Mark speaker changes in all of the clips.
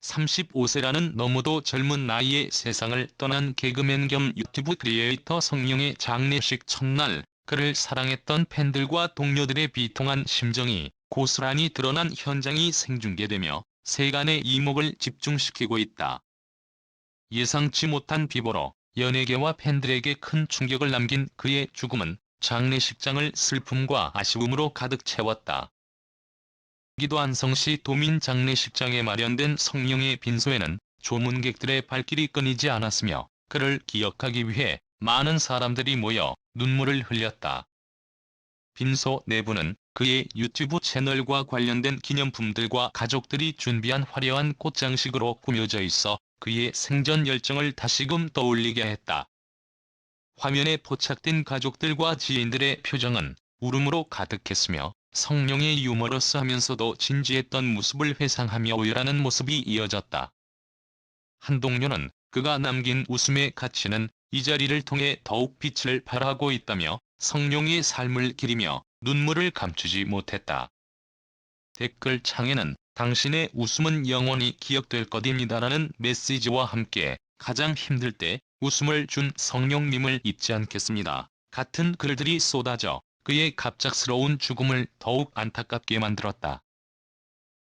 Speaker 1: 35세라는 너무도 젊은 나이에 세상을 떠난 개그맨 겸 유튜브 크리에이터 성룡의 장례식 첫날 그를 사랑했던 팬들과 동료들의 비통한 심정이 고스란히 드러난 현장이 생중계되며 세간의 이목을 집중시키고 있다. 예상치 못한 비보로 연예계와 팬들에게 큰 충격을 남긴 그의 죽음은 장례식장을 슬픔과 아쉬움으로 가득 채웠다. 기도 안성시 도민 장례식장에 마련된 성령의 빈소에는 조문객들의 발길이 끊이지 않았으며 그를 기억하기 위해 많은 사람들이 모여 눈물을 흘렸다. 빈소 내부는 그의 유튜브 채널과 관련된 기념품들과 가족들이 준비한 화려한 꽃장식으로 꾸며져 있어 그의 생전 열정을 다시금 떠올리게 했다. 화면에 포착된 가족들과 지인들의 표정은 울음으로 가득했으며 성령의 유머러스하면서도 진지했던 모습을 회상하며 오열하는 모습이 이어졌다. 한동료는 그가 남긴 웃음의 가치는 이 자리를 통해 더욱 빛을 발하고 있다며 성령의 삶을 기리며 눈물을 감추지 못했다. 댓글 창에는 당신의 웃음은 영원히 기억될 것입니다라는 메시지와 함께 가장 힘들 때 웃음을 준 성령님을 잊지 않겠습니다. 같은 글들이 쏟아져 그의 갑작스러운 죽음을 더욱 안타깝게 만들었다.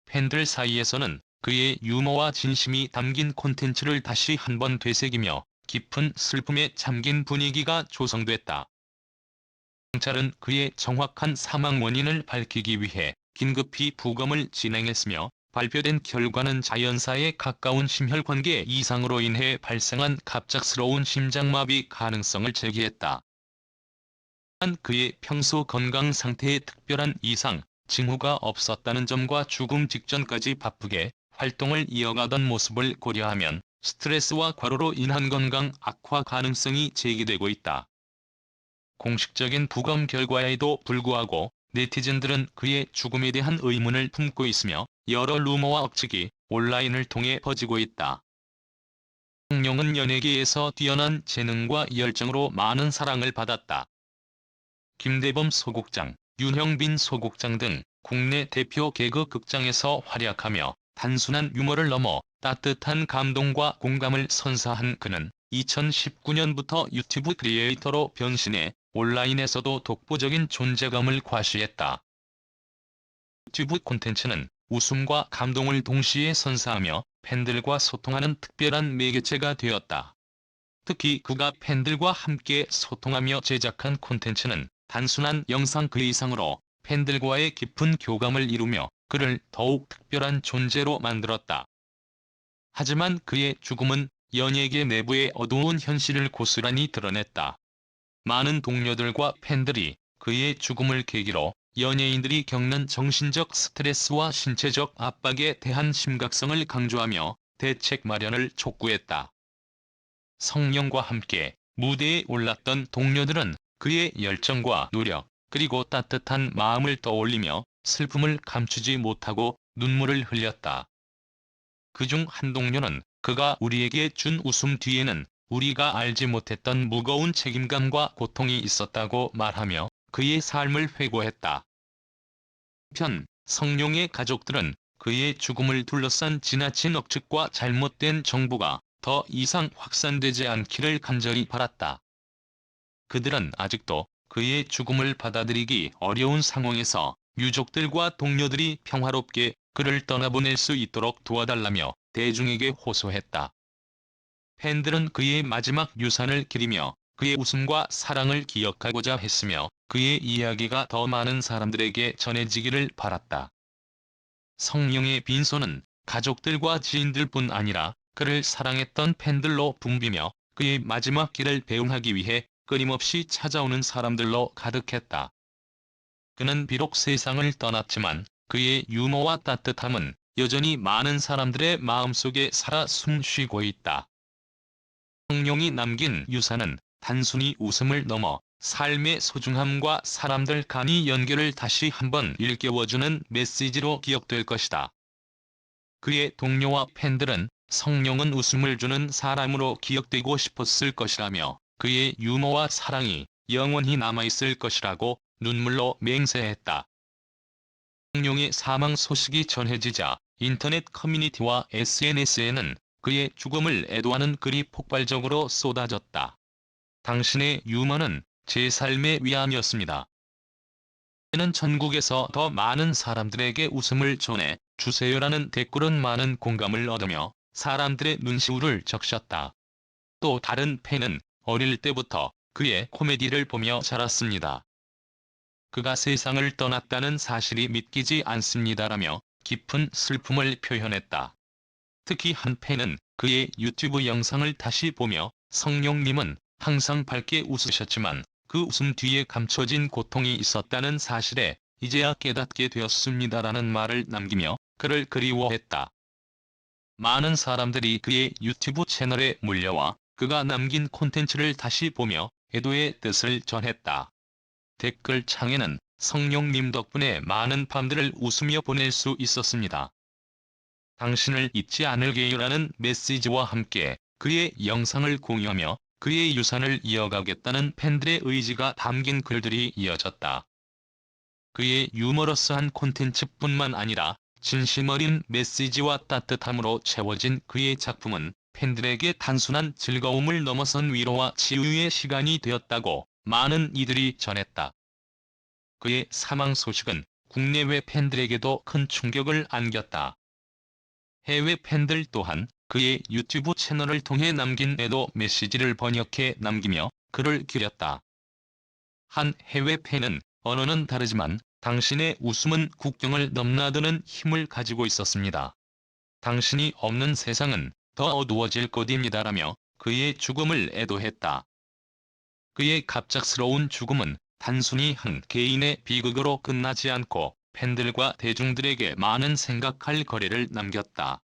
Speaker 1: 팬들 사이에서는 그의 유머와 진심이 담긴 콘텐츠를 다시 한번 되새기며 깊은 슬픔에 잠긴 분위기가 조성됐다. 경찰은 그의 정확한 사망 원인을 밝히기 위해 긴급히 부검을 진행했으며 발표된 결과는 자연사에 가까운 심혈관계 이상으로 인해 발생한 갑작스러운 심장마비 가능성을 제기했다. 한 그의 평소 건강 상태에 특별한 이상, 징후가 없었다는 점과 죽음 직전까지 바쁘게 활동을 이어가던 모습을 고려하면 스트레스와 과로로 인한 건강 악화 가능성이 제기되고 있다. 공식적인 부검 결과에도 불구하고 네티즌들은 그의 죽음에 대한 의문을 품고 있으며 여러 루머와 억측이 온라인을 통해 퍼지고 있다. 성룡은 연예계에서 뛰어난 재능과 열정으로 많은 사랑을 받았다. 김대범 소극장, 윤형빈 소극장 등 국내 대표 개그 극장에서 활약하며 단순한 유머를 넘어 따뜻한 감동과 공감을 선사한 그는 2019년부터 유튜브 크리에이터로 변신해 온라인에서도 독보적인 존재감을 과시했다. 유튜브 콘텐츠는 웃음과 감동을 동시에 선사하며 팬들과 소통하는 특별한 매개체가 되었다. 특히 그가 팬들과 함께 소통하며 제작한 콘텐츠는 단순한 영상 그 이상으로 팬들과의 깊은 교감을 이루며 그를 더욱 특별한 존재로 만들었다. 하지만 그의 죽음은 연예계 내부의 어두운 현실을 고스란히 드러냈다. 많은 동료들과 팬들이 그의 죽음을 계기로 연예인들이 겪는 정신적 스트레스와 신체적 압박에 대한 심각성을 강조하며 대책 마련을 촉구했다. 성령과 함께 무대에 올랐던 동료들은 그의 열정과 노력, 그리고 따뜻한 마음을 떠올리며 슬픔을 감추지 못하고 눈물을 흘렸다. 그중 한 동료는 그가 우리에게 준 웃음 뒤에는 우리가 알지 못했던 무거운 책임감과 고통이 있었다고 말하며 그의 삶을 회고했다. 편, 성룡의 가족들은 그의 죽음을 둘러싼 지나친 억측과 잘못된 정보가 더 이상 확산되지 않기를 간절히 바랐다. 그들은 아직도 그의 죽음을 받아들이기 어려운 상황에서 유족들과 동료들이 평화롭게 그를 떠나보낼 수 있도록 도와달라며 대중에게 호소했다. 팬들은 그의 마지막 유산을 기리며 그의 웃음과 사랑을 기억하고자 했으며 그의 이야기가 더 많은 사람들에게 전해지기를 바랐다. 성령의 빈소는 가족들과 지인들뿐 아니라 그를 사랑했던 팬들로 붐비며 그의 마지막 길을 배웅하기 위해 끊임없이 찾아오는 사람들로 가득했다. 그는 비록 세상을 떠났지만 그의 유머와 따뜻함은 여전히 많은 사람들의 마음속에 살아 숨쉬고 있다. 성룡이 남긴 유산은 단순히 웃음을 넘어 삶의 소중함과 사람들 간의 연결을 다시 한번 일깨워주는 메시지로 기억될 것이다. 그의 동료와 팬들은 성룡은 웃음을 주는 사람으로 기억되고 싶었을 것이라며 그의 유머와 사랑이 영원히 남아있을 것이라고 눈물로 맹세했다. 성룡의 사망 소식이 전해지자 인터넷 커뮤니티와 SNS에는 그의 죽음을 애도하는 글이 폭발적으로 쏟아졌다. 당신의 유머는 제 삶의 위안이었습니다. 는 전국에서 더 많은 사람들에게 웃음을 전해 주세요라는 댓글은 많은 공감을 얻으며 사람들의 눈시울을 적셨다. 또 다른 팬은 어릴 때부터 그의 코미디를 보며 자랐습니다. 그가 세상을 떠났다는 사실이 믿기지 않습니다라며 깊은 슬픔을 표현했다. 특히 한 팬은 그의 유튜브 영상을 다시 보며 성룡님은 항상 밝게 웃으셨지만 그 웃음 뒤에 감춰진 고통이 있었다는 사실에 이제야 깨닫게 되었습니다라는 말을 남기며 그를 그리워했다. 많은 사람들이 그의 유튜브 채널에 몰려와 그가 남긴 콘텐츠를 다시 보며 애도의 뜻을 전했다. 댓글 창에는 성룡님 덕분에 많은 밤들을 웃으며 보낼 수 있었습니다. 당신을 잊지 않을게요라는 메시지와 함께 그의 영상을 공유하며 그의 유산을 이어가겠다는 팬들의 의지가 담긴 글들이 이어졌다. 그의 유머러스한 콘텐츠뿐만 아니라 진심 어린 메시지와 따뜻함으로 채워진 그의 작품은 팬들에게 단순한 즐거움을 넘어선 위로와 치유의 시간이 되었다고 많은 이들이 전했다. 그의 사망 소식은 국내외 팬들에게도 큰 충격을 안겼다. 해외 팬들 또한 그의 유튜브 채널을 통해 남긴 애도 메시지를 번역해 남기며 글을 기렸다. 한 해외 팬은 언어는 다르지만 당신의 웃음은 국경을 넘나드는 힘을 가지고 있었습니다. 당신이 없는 세상은 더 어두워질 것입니다라며 그의 죽음을 애도했다. 그의 갑작스러운 죽음은 단순히 한 개인의 비극으로 끝나지 않고 팬들과 대중들에게 많은 생각할 거리를 남겼다.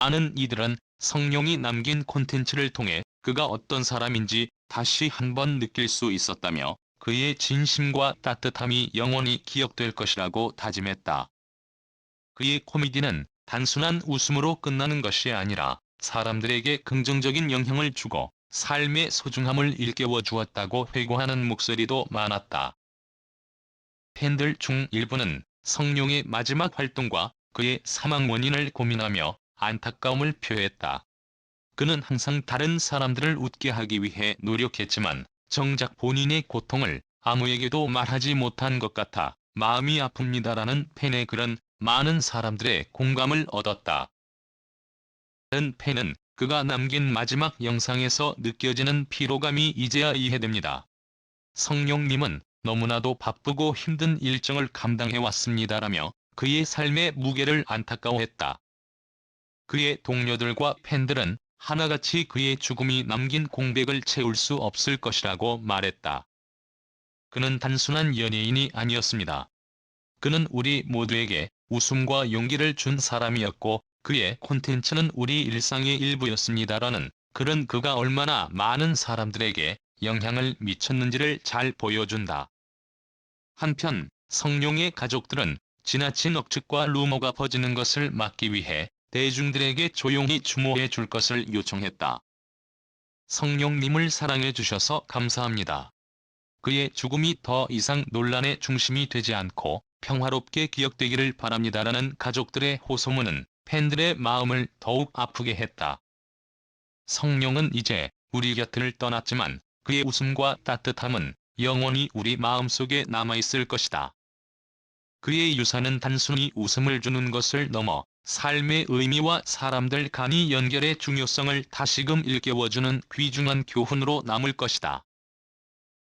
Speaker 1: 많은 이들은 성룡이 남긴 콘텐츠를 통해 그가 어떤 사람인지 다시 한번 느낄 수 있었다며 그의 진심과 따뜻함이 영원히 기억될 것이라고 다짐했다. 그의 코미디는 단순한 웃음으로 끝나는 것이 아니라 사람들에게 긍정적인 영향을 주고 삶의 소중함을 일깨워 주었다고 회고하는 목소리도 많았다. 팬들 중 일부는 성룡의 마지막 활동과 그의 사망 원인을 고민하며 안타까움을 표했다. 그는 항상 다른 사람들을 웃게 하기 위해 노력했지만 정작 본인의 고통을 아무에게도 말하지 못한 것 같아 마음이 아픕니다라는 팬의 글은 많은 사람들의 공감을 얻었다. 다른 팬은 그가 남긴 마지막 영상에서 느껴지는 피로감이 이제야 이해됩니다. 성룡님은 너무나도 바쁘고 힘든 일정을 감당해왔습니다라며 그의 삶의 무게를 안타까워했다. 그의 동료들과 팬들은 하나같이 그의 죽음이 남긴 공백을 채울 수 없을 것이라고 말했다. 그는 단순한 연예인이 아니었습니다. 그는 우리 모두에게 웃음과 용기를 준 사람이었고 그의 콘텐츠는 우리 일상의 일부였습니다라는 글은 그가 얼마나 많은 사람들에게 영향을 미쳤는지를 잘 보여준다. 한편 성룡의 가족들은 지나친 억측과 루머가 퍼지는 것을 막기 위해 대중들에게 조용히 추모해 줄 것을 요청했다. 성룡님을 사랑해 주셔서 감사합니다. 그의 죽음이 더 이상 논란의 중심이 되지 않고 평화롭게 기억되기를 바랍니다라는 가족들의 호소문은 팬들의 마음을 더욱 아프게 했다. 성룡은 이제 우리 곁을 떠났지만 그의 웃음과 따뜻함은 영원히 우리 마음속에 남아있을 것이다. 그의 유산은 단순히 웃음을 주는 것을 넘어 삶의 의미와 사람들 간의 연결의 중요성을 다시금 일깨워주는 귀중한 교훈으로 남을 것이다.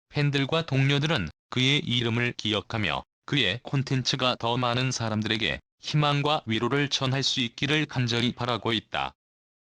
Speaker 1: 팬들과 동료들은 그의 이름을 기억하며 그의 콘텐츠가 더 많은 사람들에게 희망과 위로를 전할 수 있기를 간절히 바라고 있다.